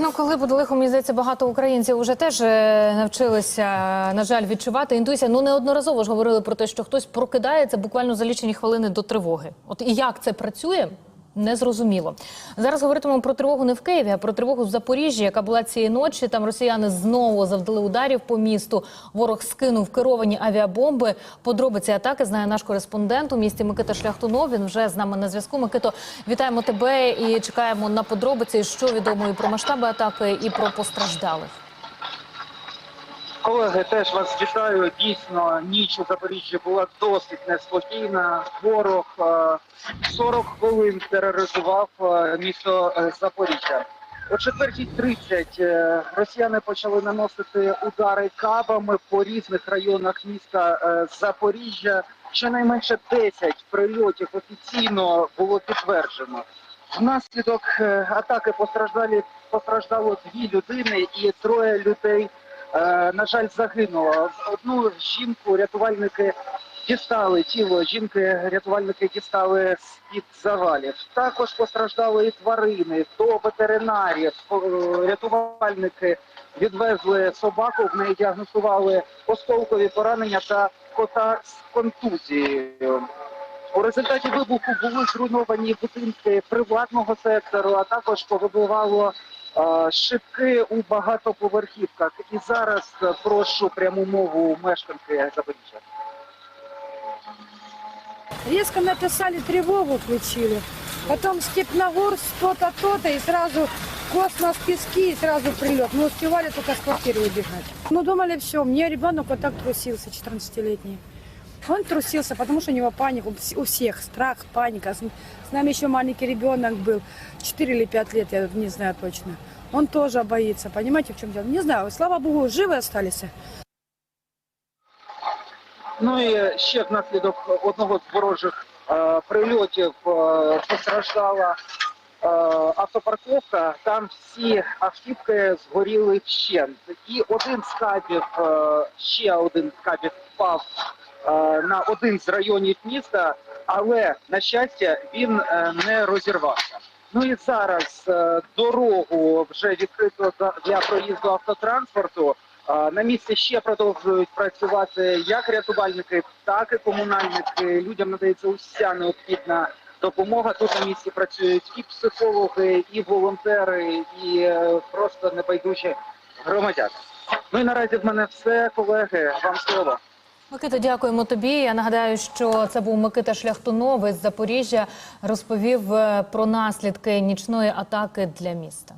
Ну, коли буде лихо, мені здається, багато українців вже теж е, навчилися, на жаль, відчувати інтуїція. Ну неодноразово ж говорили про те, що хтось прокидається буквально за лічені хвилини до тривоги. От і як це працює? Не зрозуміло. Зараз говоритимемо про тривогу не в Києві, а про тривогу в Запоріжжі, яка була цієї ночі. Там росіяни знову завдали ударів по місту. Ворог скинув керовані авіабомби. Подробиці атаки знає наш кореспондент у місті Микита Шляхтунов. Він вже з нами на зв'язку. Микито, вітаємо тебе і чекаємо на подробиці, що відомо і про масштаби атаки, і про постраждалих. Колеги, теж вас вітаю. Дійсно, ніч у Запоріжжі була досить неспокійна. Ворог е, 40 хвилин тероризував е, місто е, Запоріжжя. О 4.30 е, росіяни почали наносити удари кабами по різних районах міста е, Запоріжжя. Щонайменше 10 прильотів офіційно було підтверджено. Внаслідок е, атаки постраждалі постраждало дві людини і троє людей. Е, на жаль, загинуло. Одну жінку рятувальники дістали тіло. Жінки рятувальники дістали з під завалів. Також постраждали і тварини, до ветеринарів. Е, Рятувальники відвезли собаку, в неї діагностували осколкові поранення та кота з контузією. У результаті вибуху були зруйновані будинки приватного сектору, а також повибивало шибки у багатоповерхівках. І зараз е, прошу пряму мову мешканки Запоріжжя. Резко написали тревогу, включили. Потом Степногорск, то-то, то-то, и сразу космос, пески, и сразу прилет. Мы успевали только с квартиры убегать. Ну, думали, все, мне ребенок вот так трусился, 14-летний. Он трусился, потому что у него паника, у вс- у всех страх, паника. С с нами еще маленький ребенок был, 4 или 5 лет, я не знаю точно. Он тоже боится, понимаете, в чем дело? Не знаю, слава богу, живы остались. Ну і ще внаслідок одного з ворожих е, прильотів е, постраждала е, автопарковка. Там всі автівки згоріли вщент. І один з кабів, е, ще один з кабів впав е, на один з районів міста, але на щастя він е, не розірвався. Ну і зараз е, дорогу вже відкрито для проїзду автотранспорту. На місці ще продовжують працювати як рятувальники, так і комунальники. Людям надається уся необхідна допомога. Тут на місці працюють і психологи, і волонтери, і е, просто небайдужі громадяни. Ну і наразі в мене все, колеги. Вам слово. Микита, дякуємо тобі. Я нагадаю, що це був Микита Шляхтунов із Запоріжжя. Розповів е, про наслідки нічної атаки для міста.